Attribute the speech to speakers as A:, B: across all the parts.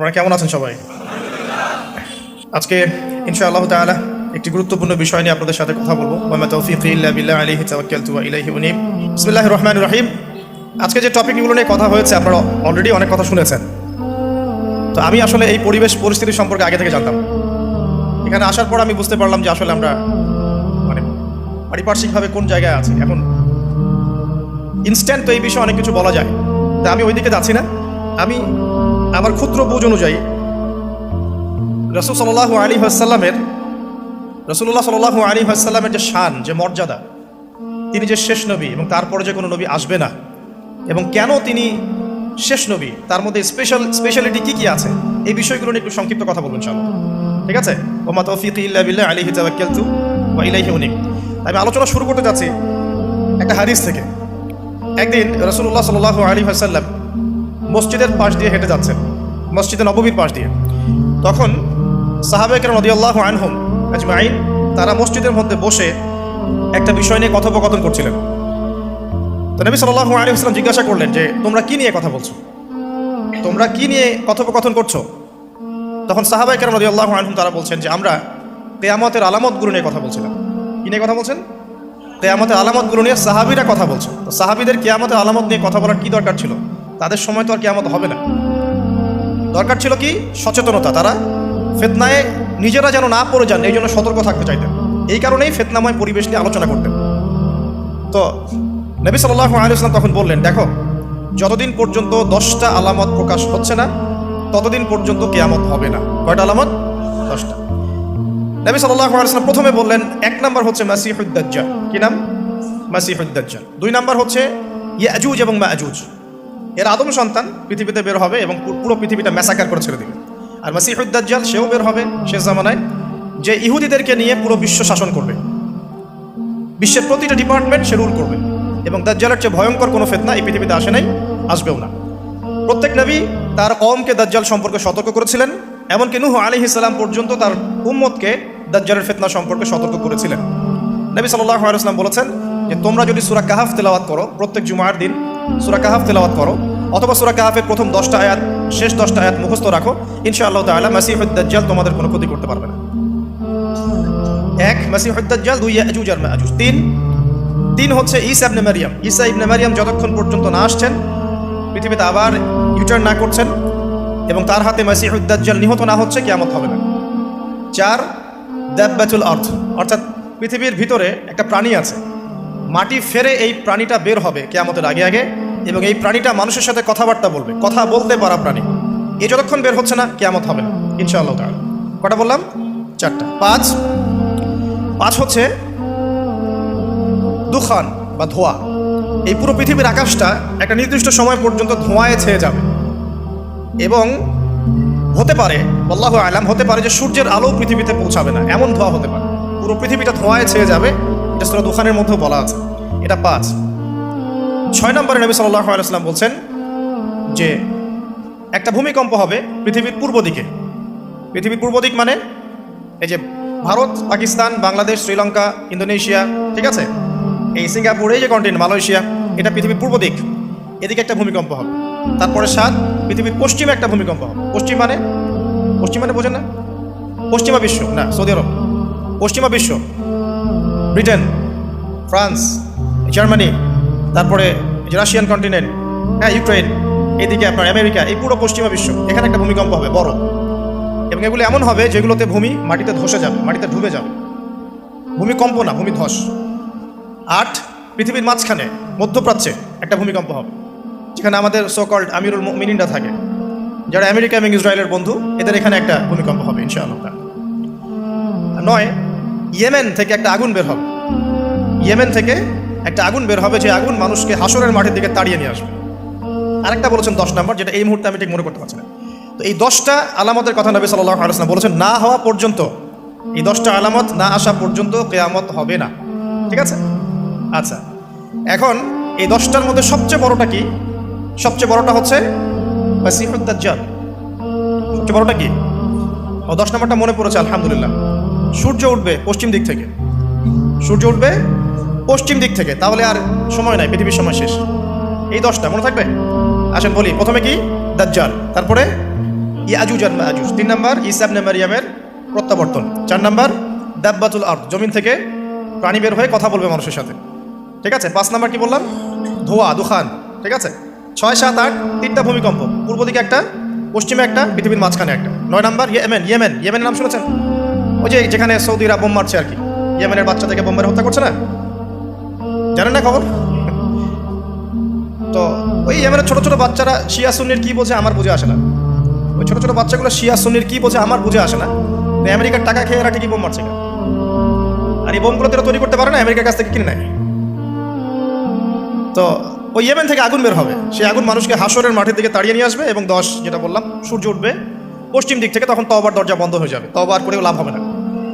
A: আপনারা কেমন আছেন সবাই? আজকে ইনশা আল্লাহ তাআলা একটি গুরুত্বপূর্ণ বিষয় নিয়ে আপনাদের সাথে কথা বলব। বিসমিল্লাহির রহমানির রহিম। আজকে যে টপিকগুলো নিয়ে কথা হয়েছে, আপনারা অলরেডি অনেক কথা শুনেছেন। তো আমি আসলে এই পরিবেশ পরিস্থিতি সম্পর্কে আগে থেকে জানতাম। এখানে আসার পর আমি বুঝতে পারলাম যে আসলে আমরা মানে পারিপার্শ্বিকভাবে কোন জায়গায় আছি। এখন ইনস্ট্যান্ট তো এই বিষয়ে অনেক কিছু বলা যায়। তা আমি ওইদিকে যাচ্ছি না। আমি আমার ক্ষুদ্র বুঝ অনুযায়ী রসুল সাল্লাহ আলী হাসাল্লামের রসুল্লাহ সাল্লাহ আলী হাসাল্লামের যে শান, যে মর্যাদা, তিনি যে শেষ নবী এবং তারপরে যে কোনো নবী আসবে না, এবং কেন তিনি শেষ নবী, তার মধ্যে স্পেশাল স্পেশালিটি কী কী আছে, এই বিষয়গুলো নিয়ে একটু সংক্ষিপ্ত কথা বলবেন চলো ঠিক আছে? ওমা তৌফিক ইল্লা বিল্লাহ আলী হিজাবাক্কালতু ওয়া ইলাইহি উনিব। আমি আলোচনা শুরু করতে যাচ্ছি একটা হাদিস থেকে। একদিন রসুল্লাহ সাল্লাহ আলী হাসাল্লাম মসজিদের পাশ দিয়ে হেঁটে যাচ্ছেন। মসজিদে নববীর পাশ দিয়ে। তখন সাহাবেকের নদিয়াল্লাহ আনহুম আজমাইন, তারা মসজিদের মধ্যে বসে একটা বিষয় নিয়ে কথোপকথন করছিলেন। তো নবী সাল্লাহ আলী হাসলাম জিজ্ঞাসা করলেন যে, তোমরা কি নিয়ে কথা বলছো? তোমরা কি নিয়ে কথোপকথন করছ? তখন সাহাবাইকার নদিয়াল্লাহ আনহুম তারা বলছেন যে, আমরা কেয়ামতের আলামতগুলো নিয়ে কথা বলছিলাম। কি নিয়ে কথা বলছেন? কেয়ামতের আলামতগুলো নিয়ে সাহাবিরা কথা বলছে। তো সাহাবিদের কেয়ামতের আলামত নিয়ে কথা বলার কি দরকার ছিল? তাদের সময় তো আর কেয়ামত হবে না। দরকার ছিল কি? সচেতনতা। তারা ফেতনায় নিজেরা যেন না পড়ে যান, এই জন্য সতর্ক থাকতে চাইতেন। এই কারণেই ফেতনাময় পরিবেশ নিয়ে আলোচনা করতেন। তো নবী সাল্লাহ আলিয়াল্লাম তখন বললেন, দেখো, যতদিন পর্যন্ত দশটা আলামত প্রকাশ হচ্ছে না, ততদিন পর্যন্ত কেয়ামত হবে না। কয়টা আলামত? দশটা। নবী সাল্লাহ আলিয়াল্লাম প্রথমে বললেন, এক নাম্বার হচ্ছে মাসিহুদ্দাজ্জা কি নাম? মাসিহুদ্দাজ্জা দুই নাম্বার হচ্ছে ইয়াজুজ এবং মাজুজ এর আদম সন্তান পৃথিবীতে বের হবে এবং পুরো পৃথিবীটা ম্যাসাকার করে ছেড়ে দিবে। আর মাসিহুদ্দাজ্জাল, সেও বের হবে শেষ জামানায়, যে ইহুদিদেরকে নিয়ে পুরো বিশ্ব শাসন করবে। বিশ্বের প্রতিটা ডিপার্টমেন্ট সে রুল করবে। এবং দাজ্জালের চেয়ে ভয়ঙ্কর কোনো ফেতনা এই পৃথিবীতে আসে নাই, আসবেও না। প্রত্যেক নবী তার কমকে দাজ্জাল সম্পর্কে সতর্ক করেছিলেন, এমনকি নুহ আলী ইসলাম পর্যন্ত তার উম্মতকে দাজ্জালের ফেতনা সম্পর্কে সতর্ক করেছিলেন। নবী সাল্লাহ আলাইসলাম বলেছেন যে, তোমরা যদি সুরা কাহাফ তেলাওয়াত করো, প্রত্যেক জুমার দিন সুরা কাহাফ তেলাওয়াত করো, অথবা সুরা কাহাফের প্রথম দশটা আয়াত, শেষ দশটা আয়াত মুখস্থ রাখো। ইনশাআল্লাহ তাআলা মাসিহুদ দাজ্জাল তোমাদের কোনো ক্ষতি করতে পারবে না। এক, মাসিহুদ দাজ্জাল, দুই, ইয়াজুজ আর মাজুজ। তিন তিন হচ্ছে ঈসা ইবনে মারিয়াম। ঈসা ইবনে মারিয়াম যতক্ষণ পর্যন্ত না আসছেন, পৃথিবীতে আবার ইউটার্ন না করছেন এবং তার হাতে মাসিহুদ দাজ্জাল নিহত না হচ্ছে, কিয়ামত হবে না। চার, দাব্বাতুল অর্থ অর্থাৎ পৃথিবীর ভিতরে একটা প্রাণী আছে। মাটি ফেরে এই প্রাণীটা বের হবে কেয়ামতের আগে আগে এবং এই প্রাণীটা মানুষের সাথে কথাবার্তা বলবে, কথা বলতে পারা প্রাণী। এ যতক্ষণ বের হচ্ছে না, কেয়ামত হবে তাআলা। কটা বললাম? চারটা। পাঁচ। পাঁচ হচ্ছে দুখান বা ধোয়া। এই পুরো পৃথিবীর আকাশটা একটা নির্দিষ্ট সময় পর্যন্ত ধোঁয়ায় ছেয়ে যাবে। এবং হতে পারে, আল্লাহ আলাম, হতে পারে যে সূর্যের আলো পৃথিবীতে পৌঁছাবে না। এমন ধোঁয়া হতে পারে। পুরো পৃথিবীটা ধোঁয়ায় ছেয়ে যাবে। এটা সুরা দুখানের মধ্যেও বলা আছে। এটা পাঁচ। ছয় নম্বরে নবী আলাইসলাম বলছেন যে, একটা ভূমিকম্প হবে পৃথিবীর পূর্ব দিকে। পৃথিবীর পূর্ব দিক মানে এই যে ভারত, পাকিস্তান, বাংলাদেশ, শ্রীলঙ্কা, ইন্দোনেশিয়া, ঠিক আছে? এই সিঙ্গাপুর যে কন্টিনেন্ট মালয়েশিয়া, এটা পৃথিবীর পূর্ব দিক। এদিকে একটা ভূমিকম্প হবে। তারপরে সাত, পৃথিবীর পশ্চিমে একটা ভূমিকম্প হবে। পশ্চিম মানে? পশ্চিম মানে বোঝেন না? পশ্চিমা বিশ্ব, না, সৌদি আরব। পশ্চিমা বিশ্ব। ব্রিটেন, ফ্রান্স, জার্মানি, তারপরে রাশিয়ান কন্টিনেন্ট হ্যাঁ ইউক্রেন এদিকে আপনার আমেরিকা, এই পুরো পশ্চিমা বিশ্ব, এখানে একটা ভূমিকম্প হবে বড় এবং এগুলো এমন হবে যেগুলোতে ভূমি মাটিতে ধসে যাবে, মাটিতে ডুবে যাবে। ভূমিকম্প না, ভূমি ধস। আট, পৃথিবীর মাঝখানে, মধ্যপ্রাচ্যে একটা ভূমিকম্প হবে, যেখানে আমাদের সোকল্ড আমিরুল মিনিনরা থাকে, যারা আমেরিকা এবং ইসরায়েলের বন্ধু, এদের এখানে একটা ভূমিকম্প হবে, ইনশাআল্লাহ। নয় ইয়েমেন থেকে একটা আগুন বের হবে। ইয়েমেন থেকে একটা আগুন বের হবে যে আগুন মানুষকে হাসরের মাঠের দিকে তাড়িয়ে নিয়ে আসবে। আরেকটা বলেছেন দশ নম্বর, যেটা এই মুহূর্তে আমি ঠিক মনে করতে পারছি না। তো এই দশটা আলামতের কথা নবী সাল্লাহ বলেছেন, না হওয়া পর্যন্ত, এই দশটা আলামত না আসা পর্যন্ত কেয়ামত হবে না। ঠিক আছে? আচ্ছা এখন এই দশটার মধ্যে সবচেয়ে বড়টা কি? সবচেয়ে বড়টা হচ্ছে সবচেয়ে বড়টা কি? ও দশ নম্বরটা মনে পড়েছে, আলহামদুলিল্লাহ। সূর্য উঠবে পশ্চিম দিক থেকে। সূর্য উঠবে পশ্চিম দিক থেকে। তাহলে আর সময় নাই, পৃথিবীর সময় শেষ। এই দশটা, মনে থাকবে? আসেন, বলি। প্রথমে কি? দাজ্জাল। তারপরে ইয়াজুজ আর মাজুজ তিন নাম্বার ইসাব মারিয়ামের প্রত্যাবর্তন। চার নাম্বার, দাব্বাতুল আর্থ জমিন থেকে প্রাণী বের হয়ে কথা বলবে মানুষের সাথে। ঠিক আছে? পাঁচ নাম্বার কি বললাম? ধোয়া, দুখান। ঠিক আছে? ছয়, সাত, আট, তিনটা ভূমিকম্প। পূর্ব দিকে একটা, পশ্চিমে একটা, পৃথিবীর মাঝখানে একটা। নয় নাম্বার ইয়েমেন ইয়েমেন। ইয়েমেনের নাম শুনেছেন? ওই যে যেখানে সৌদিরা বোম মারছে আর কি, ইয়েমেনের বাচ্চা থেকে বোম্বের হত্যা করছে না? জানেন না খবর? তো ওই ইয়েমেনের ছোট ছোট বাচ্চারা শিয়া সুন্নির কি বোঝে আমার বুঝে আসে না। ওই ছোট ছোট বাচ্চাগুলো শিয়া সুন্নির কি বোঝে আমার বুঝে আসে না। আমেরিকার টাকা খেয়ে এরা ঠিকই বোম মারছে আর এই বোমগুলো তারা তৈরি করতে পারে না, আমেরিকার কাছ থেকে কিনে নেয়। তো ওই ইয়েমেন থেকে আগুন বের হবে। সেই আগুন মানুষকে হাসরের মাঠের দিকে তাড়িয়ে নিয়ে আসবে এবং দশ, যেটা বললাম, সূর্য উঠবে পশ্চিম দিক থেকে, তখন তবার দরজা বন্ধ হয়ে যাবে। তবার করেও লাভ হবে না।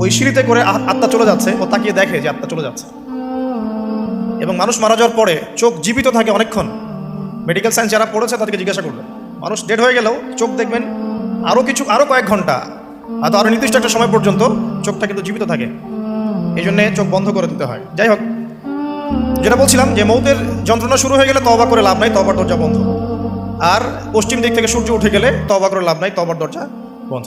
A: ওই সিঁড়িতে করে আত্মা চলে যাচ্ছে ও তাকিয়ে দেখে যে আত্মা চলে যাচ্ছে। এবং মানুষ মারা যাওয়ার পরে চোখ জীবিত থাকে অনেকক্ষণ। মেডিকেল সায়েন্স যারা পড়েছে তাদেরকে জিজ্ঞাসা করবেন মানুষ ডেড হয়ে গেলেও চোখ দেখবেন আরও কিছু আরও কয়েক ঘণ্টা, হয়তো আরও নির্দিষ্ট একটা সময় পর্যন্ত চোখটা কিন্তু জীবিত থাকে। এই জন্যে চোখ বন্ধ করে দিতে হয়। যাই হোক, যেটা বলছিলাম যে মৌতের যন্ত্রণা শুরু হয়ে গেলে তবা করে লাভ নাই তবার দরজা বন্ধ। আর পশ্চিম দিক থেকে সূর্য উঠে গেলে তবা করে লাভ নাই তবার দরজা বন্ধ।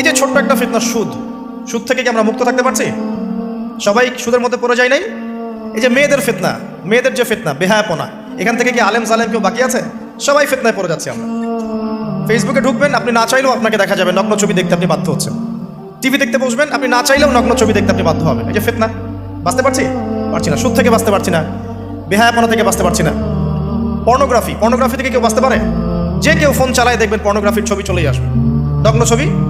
A: এই যে ছোট্ট একটা ফিতনা সুদ সুদ থেকে কি আমরা মুক্ত থাকতে পারছি? সবাই সুদের মধ্যে পড়ে যায় নাই? এই যে মেয়েদের ফিতনা, মেয়েদের যে ফিতনা, বেহায়াপনা, এখান থেকে কি আলেম সালেম কেউ বাকি আছে? সবাই ফিতনায় পড়ে যাচ্ছে আমরা। ফেসবুকে ঢুকবেন, আপনি না চাইলেও আপনাকে দেখা যাবে, নগ্ন ছবি দেখতে আপনি বাধ্য হচ্ছেন। টিভি দেখতে বসবেন, আপনি না চাইলেও নগ্ন ছবি দেখতে আপনি বাধ্য হবেন। এই যে ফিতনা, বাঁচতে পারছি? পারছি না। সুদ থেকে বাঁচতে পারছি না। বেহায়াপনা থেকে বাঁচতে পারছি না। পর্নোগ্রাফি পর্নোগ্রাফি থেকে কেউ বাঁচতে পারে? যে কেউ ফোন চালায় দেখবেন পর্নোগ্রাফির ছবি চলেই আসবে। নগ্ন ছবি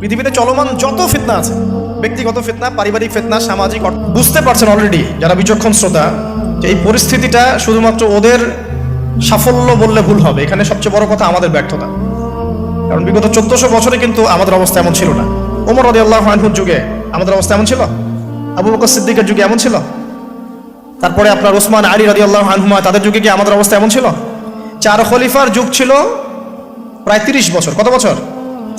A: পৃথিবীতে চলমান যত ফিতনা আছে, ব্যক্তিগত ফিতনা, পারিবারিক ফিতনা, সামাজিক বুঝতে পারছেন অলরেডি যারা বিচক্ষণ শ্রোতা, যে এই পরিস্থিতিটা শুধুমাত্র ওদের সাফল্য বললে ভুল হবে। এখানে সবচেয়ে বড় কথা আমাদের ব্যর্থতা। কারণ বিগত চোদ্দশো বছরে কিন্তু আমাদের অবস্থা এমন ছিল না। ওমর রদি আল্লাহ যুগে আমাদের অবস্থা এমন ছিল? আবু বকর সিদ্দিকের যুগে এমন ছিল? তারপরে আপনার ওসমান আলী রাদি আল্লাহ আনহুমা, তাদের যুগে কি আমাদের অবস্থা এমন ছিল? চার খলিফার যুগ ছিল প্রায় তিরিশ বছর। কত বছর?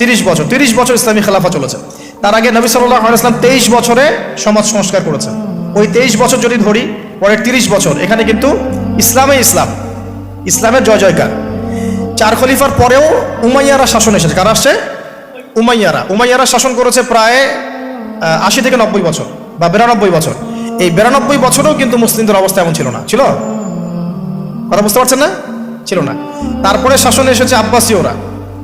A: তিরিশ বছর তিরিশ বছর ইসলামী খেলাফা চলেছে। তার আগে নবী সাল্লাহ ইসলাম তেইশ বছরে সমাজ সংস্কার করেছেন। ওই তেইশ বছর যদি ধরি, পরের তিরিশ বছর, এখানে কিন্তু ইসলামে ইসলাম, ইসলামের জয় জয়কার। চার খলিফার পরেও উমাইয়ারা শাসন এসেছে। কারা আসছে? উমাইয়ারা। উমাইয়ারা শাসন করেছে প্রায় আশি থেকে নব্বই বছর বা বিরানব্বই বছর। এই বিরানব্বই বছরেও কিন্তু মুসলিমদের অবস্থা এমন ছিল না। ছিল? কথা বুঝতে পারছেন না? ছিল না। তারপরে শাসনে এসেছে আব্বাসীয়রা।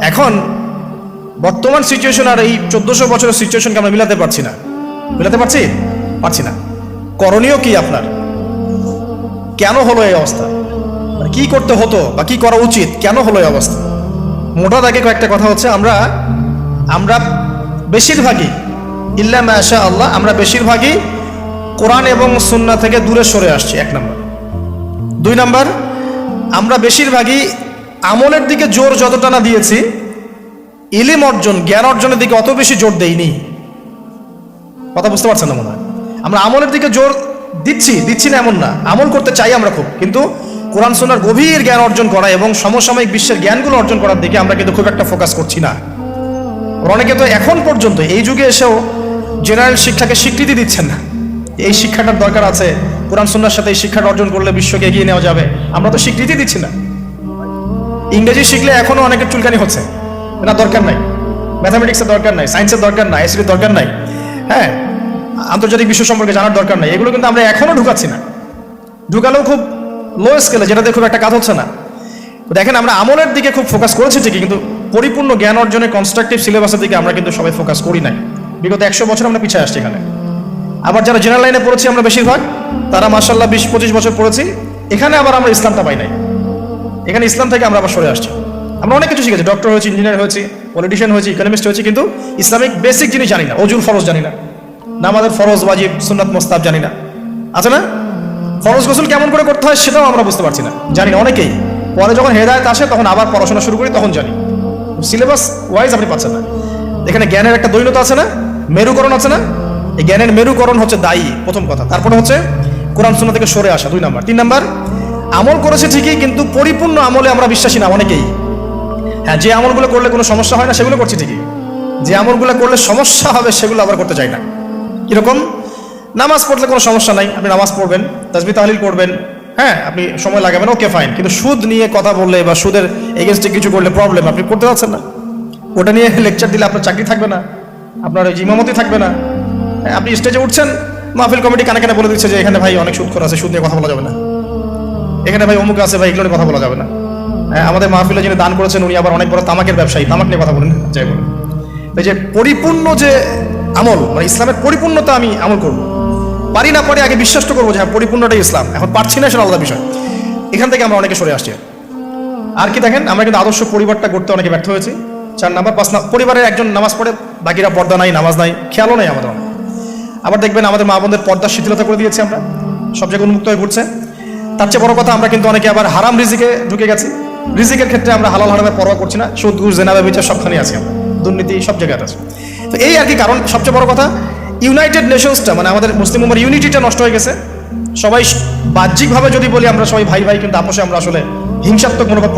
A: এখন বর্তমান সিচুয়েশন আর এই চোদ্দশো বছরের সিচুয়েশনকে আমরা মিলাতে পারছি না। মিলাতে পারছি? পারছি না। করণীয় কি আপনার? কেন হলো এই অবস্থা? মানে কি করতে হতো বা কি করা উচিত? কেন হলো এই অবস্থা? মোটা দাগে কয়েকটা কথা হচ্ছে, আমরা আমরা বেশিরভাগই, ইল্লা মাশা আল্লাহ, আমরা বেশিরভাগই কোরআন এবং সুন্না থেকে দূরে সরে আসছি, এক নম্বর। দুই নম্বর, আমরা বেশিরভাগই আমলের দিকে জোর যতটা না দিয়েছি, ইলিম অর্জন, জ্ঞান অর্জনের দিকে অত বেশি জোর দেইনি। কথা বুঝতে পারছেন না মনে হয়? আমরা আমলের দিকে জোর দিচ্ছি দিচ্ছি না এমন না। আমল করতে চাই আমরা খুব, কিন্তু কোরআন সোনার গভীর জ্ঞান অর্জন করা এবং সমসাময়িক বিশ্বের জ্ঞানগুলো অর্জন করার দিকে আমরা কিন্তু খুব একটা ফোকাস করছি না। অনেকে তো এখন পর্যন্ত, এই যুগে এসেও জেনারেল শিক্ষাকে স্বীকৃতি দিচ্ছেন না। এই শিক্ষাটার দরকার আছে, কোরআন সন্ন্যার সাথে এই শিক্ষাটা অর্জন করলে বিশ্বকে এগিয়ে নেওয়া যাবে। আমরা তো স্বীকৃতি দিচ্ছি না। ইংরেজি শিখলে এখনও অনেকের চুলকানি হচ্ছে। না দরকার নাই। ম্যাথামেটিক্সের দরকার নাই সায়েন্সের দরকার নাই আইসিটির দরকার নাই। হ্যাঁ আন্তর্জাতিক বিশ্ব সম্পর্কে জানার দরকার নাই। এগুলো কিন্তু আমরা এখনও ঢুকাচ্ছি না। ঢুকালেও খুব লো স্কেলে যেটাতে খুব একটা কাজ হচ্ছে না। দেখেন, আমরা আমলের দিকে খুব ফোকাস করেছি ঠিকই, কিন্তু পরিপূর্ণ জ্ঞান অর্জনের কনস্ট্রাকটিভ সিলেবাসের দিকে আমরা কিন্তু সবাই ফোকাস করি নাই। বিগত একশো বছর আমরা পিছিয়ে আসছি এখানে। আবার যারা জেনারেল লাইনে পড়েছি আমরা বেশিরভাগ, তারা মার্শাল্লাহ বিশ পঁচিশ বছর পড়েছি। এখানে আবার আমরা ইসলামটা পাই নাই। এখানে ইসলাম থেকে আমরা আবার সরে আসছি। আমরা অনেক কিছু শিখেছি। ডক্টর হয়েছি ইঞ্জিনিয়ার হয়েছি পলিটিশিয়ান হয়েছি ইকোনমিস্ট হয়েছি, কিন্তু ইসলামিক বেসিক জিনিস জানি না। অজুর ফরজ জানি না। নামাজের ফরজ, ওয়াজিব, সুন্নাত মোস্তাব জানি না। আছে না? ফরজ গোসল কেমন করে করতে হয় সেটাও আমরা বুঝতে পারছি না। জানি না, অনেকেই। পরে যখন হেদায়ত আসে, তখন আবার পড়াশোনা শুরু করি, তখন জানি। সিলেবাস ওয়াইজ আপনি পাচ্ছেন না। এখানে জ্ঞানের একটা দৈনতা আছে না? মেরুকরণ আছে না? এই জ্ঞানের মেরুকরণ হচ্ছে দায়ী, প্রথম কথা। তারপরে হচ্ছে কোরআন সুন্না থেকে সরে আসা, দুই নাম্বার। তিন নাম্বার আমল করেছে ঠিকই কিন্তু পরিপূর্ণ আমলে আমরা বিশ্বাসী না অনেকেই। হ্যাঁ যে আমলগুলো করলে কোনো সমস্যা হয় না সেগুলো করছি ঠিকই। যে আমলগুলো করলে সমস্যা হবে সেগুলো আবার করতে চাই না। কীরকম? নামাজ পড়লে কোনো সমস্যা নাই আপনি নামাজ পড়বেন তাজবি তাহলিল করবেন হ্যাঁ আপনি সময় লাগাবেন ওকে ফাইন কিন্তু সুদ নিয়ে কথা বললে বা সুদের এগেনস্টে কিছু করলে প্রবলেম আপনি করতে পারছেন না। ওটা নিয়ে লেকচার দিলে আপনার চাকরি থাকবে না আপনার ওই ইমামতি থাকবে না। হ্যাঁ, আপনি স্টেজে উঠছেন মাহফিল কমিটি কানে কানে বলে দিচ্ছে যে এখানে ভাই অনেক সুদ আছে সুদ নিয়ে কথা বলা যাবে না। এখানে ভাই অমুক আছে ভাই এগুলো কথা বলা যাবে না। হ্যাঁ, আমাদের মাহফিলে যিনি দান করেছেন উনি আবার অনেক বড় তামাকের ব্যবসায়ী। তামাক নিয়ে কথা বলেন যাই বলেন। এই যে পরিপূর্ণ যে আমল মানে ইসলামের পরিপূর্ণতা আমি আমল করব। পারি না পারি আগে বিশ্বাস তো করব যে হ্যাঁ পরিপূর্ণটাই ইসলাম। এখন পারছি না সেটা আলাদা বিষয়। এখান থেকে আমরা অনেকে সরে আসছি। আর কি দেখেন আমরা কিন্তু আদর্শ পরিবারটা করতে অনেকে ব্যর্থ হয়েছি। চার নাম্বার পাঁচ পরিবারের একজন নামাজ পড়ে বাকিরা পর্দা নাই নামাজ নাই খেয়ালও নাই আমাদের আবার দেখবেন আমাদের মা বোনদের পর্দার শিথিলতা করে দিয়েছি আমরা। সব জায়গায় উন্মুক্ত হয়ে ঘুরছে। তার চেয়ে বড় কথা, আমরা কিন্তু অনেকে আবার হারাম রিজিকে ঢুকে গেছি। রিজিকের ক্ষেত্রে আমরা হালাল হারামের পরোয়া করছি না। সুদ, ঘুষ জেনাবে বিচার সবখানে আছি আমরা। দুর্নীতি সব জায়গায় আছে। তো এই আর কি কারণ, সবচেয়ে বড় কথা ইউনাইটেড নেশনসটা মানে আমাদের মুসলিম উম্মার ইউনিটিটা নষ্ট হয়ে গেছে। সবাই বাহ্যিকভাবে যদি বলি, আমরা সবাই ভাই ভাই, কিন্তু আপোষে আমরা আসলে হিংসাত্মক মনোভাব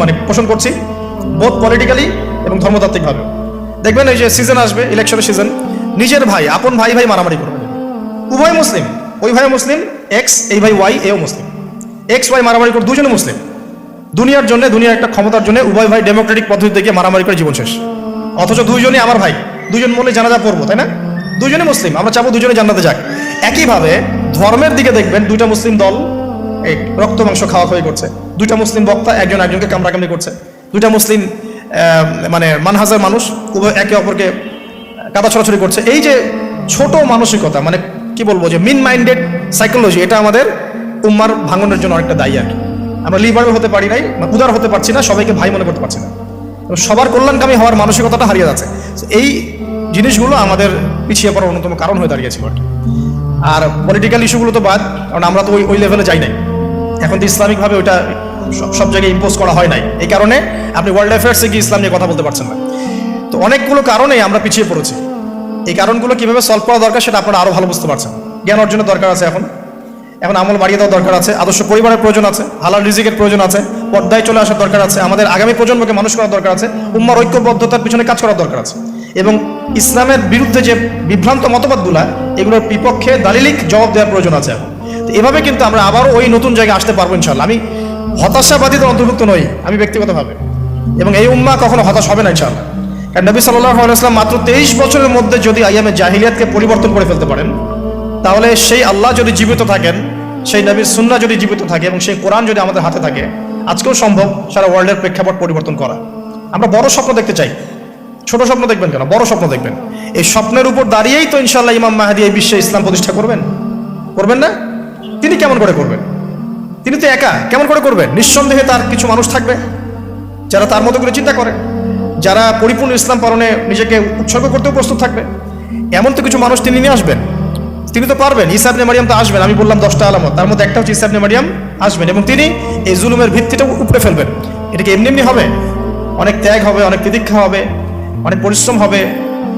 A: মানে পোষণ করছি বোধ পলিটিক্যালি এবং ধর্মতাত্ত্বিকভাবে। দেখবেন এই যে সিজন আসবে ইলেকশনের সিজন নিজের ভাই, আপন ভাই ভাই মারামারি করবে। উভয় মুসলিম। ওই ভাই মুসলিম এক্স এই ভাই ওয়াই এও মুসলিম। এক্স ওয়াই মারামারি করে দুজনে মুসলিম। দুনিয়ার জন্য, দুনিয়ার একটা ক্ষমতার জন্য উভয় ভাই ডেমোক্রেটিক পদ্ধতি থেকে মারামারি করে জীবন শেষ। অথচ দুইজনই আমার ভাই। দুজন মনে জানাজা পড়ব, তাই না? দুজনে মুসলিম, আমরা চাবো দুজনে জানাতে যাক। একইভাবে ধর্মের দিকে দেখবেন, দুইটা মুসলিম দল, এই রক্ত, মাংস খাওয়া খাওয়ি করছে। দুইটা মুসলিম বক্তা একজন একজনকে কামড়াকামড়ি করছে। দুইটা মুসলিম মানে মানহাজার মানুষ, উভয় একে অপরকে কাদা ছড়াছড়ি করছে। এই যে ছোট মানসিকতা মানে কি বলব যে মিন মাইন্ডেড সাইকোলজি এটা আমাদের উম্মার ভাঙনের জন্য অনেকটা দায়ী আর কি। আমরা লিবারেল হতে পারি নাই উদার হতে পারছি না, সবাইকে ভাই মনে করতে পারছি না। সবার কল্যাণকামী হওয়ার মানসিকতাটা হারিয়ে যাচ্ছে। এই জিনিসগুলো আমাদের পিছিয়ে পড়ার অন্যতম কারণ হয়ে দাঁড়িয়েছে কি। আর পলিটিক্যাল ইস্যুগুলো তো বাদ, কারণ আমরা তো ওই ওই লেভেলে যাই নাই। এখন তো ইসলামিকভাবে ওইটা সব- সব জায়গায় ইম্পোজ করা হয় নাই। এই কারণে আপনি ওয়ার্ল্ড অ্যাফেয়ার্সে গিয়ে ইসলাম নিয়ে কথা বলতে পারছেন না। তো অনেকগুলো কারণেই আমরা পিছিয়ে পড়েছি। এই কারণগুলো কীভাবে সলভ করা দরকার সেটা আপনারা আরও ভালো বুঝতে পারছেন। জ্ঞান অর্জনের দরকার আছে এখন। এখন আমল বাড়িয়ে দেওয়ার দরকার আছে, আদর্শ পরিবারের প্রয়োজন আছে, হালাল রিজিকের প্রয়োজন আছে, পর্দায় চলে আসার দরকার আছে, আমাদের আগামী প্রজন্মকে মানুষ করার দরকার আছে, উম্মার ঐক্যবদ্ধতার পিছনে কাজ করার দরকার আছে এবং ইসলামের বিরুদ্ধে যে বিভ্রান্ত মতবাদগুলা, এগুলোর বিপক্ষে দালিলিক জবাব দেওয়ার প্রয়োজন আছে এখন। তো এভাবে কিন্তু আমরা আবারও ওই নতুন জায়গায় আসতে পারব ইনশাল্লাহ আমি হতাশাবাদীদের অন্তর্ভুক্ত নই, আমি ব্যক্তিগতভাবে। এবং এই উম্মা কখনো হতাশ হবে না ইনশাল্লাহ নবী আলাইসলাম মাত্র তেইশ বছরের মধ্যে যদি আইয়ামে জাহিলিয়াতকে পরিবর্তন করে ফেলতে পারেন, তাহলে সেই আল্লাহ যদি জীবিত থাকেন, সেই নবীর সুন্না যদি জীবিত থাকে এবং সেই কোরআন যদি আমাদের হাতে থাকে, আজকেও সম্ভব সারা ওয়ার্ল্ডের প্রেক্ষাপট পরিবর্তন করা। আমরা বড় স্বপ্ন দেখতে চাই। ছোট স্বপ্ন দেখবেন কেন? বড় স্বপ্ন দেখবেন। এই স্বপ্নের উপর দাঁড়িয়েই তো ইনশাল্লাহ ইমাম মাহাদি এই বিশ্বে ইসলাম প্রতিষ্ঠা করবেন। করবেন না? তিনি কেমন করে করবেন? তিনি তো একা। কেমন করে করবেন? নিঃসন্দেহে তার কিছু মানুষ থাকবে, যারা তার মতো করে চিন্তা করে। যারা পরিপূর্ণ ইসলাম পালনে নিজেকে উৎসর্গ করতেও প্রস্তুত থাকবে, এমন তো কিছু মানুষ তিনি নিয়ে আসবেন। তিনি তো পারবেন ইসাবনে মারিয়াম তো আসবেন, আমি বললাম দশটা আলামত, তার মধ্যে একটা হচ্ছে ইসাবনে মারিয়াম আসবেন এবং তিনি এই জুলুমের ভিত্তিটা উপড়ে ফেলবেন। এটাকে এমনি এমনি হবে, অনেক ত্যাগ হবে, অনেক প্রতীক্ষা হবে, অনেক পরিশ্রম হবে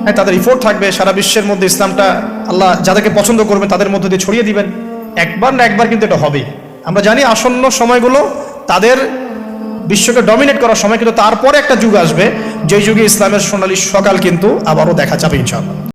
A: হ্যাঁ তাদের ইফোর্ট থাকবে, সারা বিশ্বের মধ্যে ইসলামটা আল্লাহ যাদেরকে পছন্দ করবেন তাদের মধ্যে দিয়ে ছড়িয়ে দিবেন। একবার না একবার কিন্তু এটা হবে আমরা জানি আসন্ন সময়গুলো তাদের বিশ্বকে ডমিনেট করার সময়, কিন্তু তারপরে একটা যুগ আসবে, যে যুগে ইসলামের সোনালী সকাল কিন্তু আবারও দেখা যাবে ইনশাআল্লাহ।